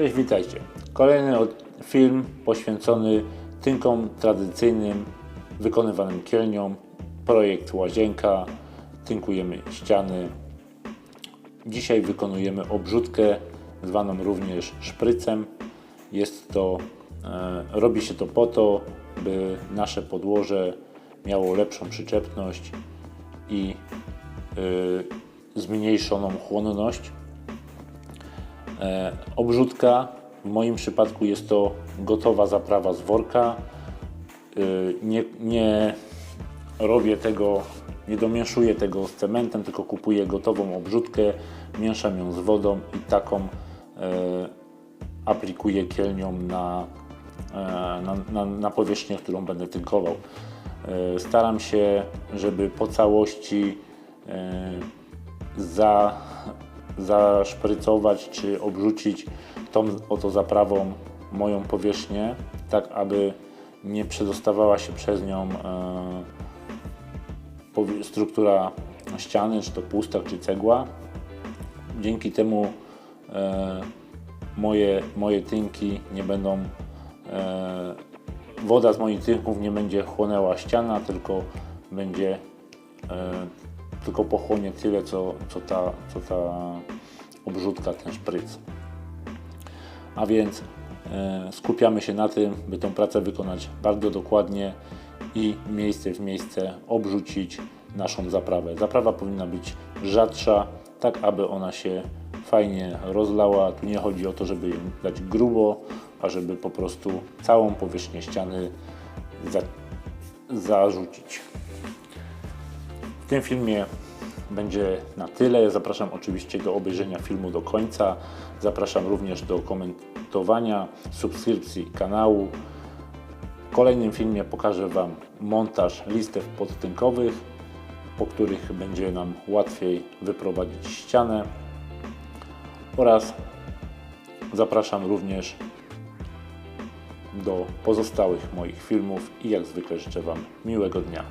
Cześć, witajcie. Kolejny film poświęcony tynkom tradycyjnym wykonywanym kielnią. Projekt Łazienka. Tynkujemy ściany. Dzisiaj wykonujemy obrzutkę zwaną również szprycem. Jest to, e, robi się to po to, by nasze podłoże miało lepszą przyczepność i e, zmniejszoną chłonność. E, obrzutka, w moim przypadku jest to gotowa zaprawa z worka. Y, Nie, nie robię tego, nie domieszuję tego z cementem, tylko kupuję gotową obrzutkę, mieszam ją z wodą i taką e, aplikuję kielnią na, e, na, na, na powierzchnię, którą będę tynkował. E, Staram się, żeby po całości e, za, zaszprycować czy obrzucić tą oto zaprawą moją powierzchnię, tak aby nie przedostawała się przez nią e, struktura ściany, czy to pustak, czy cegła. Dzięki temu e, moje, moje tynki nie będą e, woda z moich tynków nie będzie chłonęła ściana, tylko będzie e, tylko pochłonie tyle, co, co, ta, co ta obrzutka, ten szpryc. A więc e, skupiamy się na tym, by tą pracę wykonać bardzo dokładnie i miejsce w miejsce obrzucić naszą zaprawę. Zaprawa powinna być rzadsza, tak aby ona się fajnie rozlała. Tu nie chodzi o to, żeby ją dać grubo, a żeby po prostu całą powierzchnię ściany za, zarzucić. Tym filmie będzie na tyle. Zapraszam oczywiście do obejrzenia filmu do końca. Zapraszam również do komentowania, subskrypcji kanału. W kolejnym filmie pokażę Wam montaż listew podtynkowych, po których będzie nam łatwiej wyprowadzić ścianę. Oraz zapraszam również do pozostałych moich filmów i jak zwykle życzę Wam miłego dnia.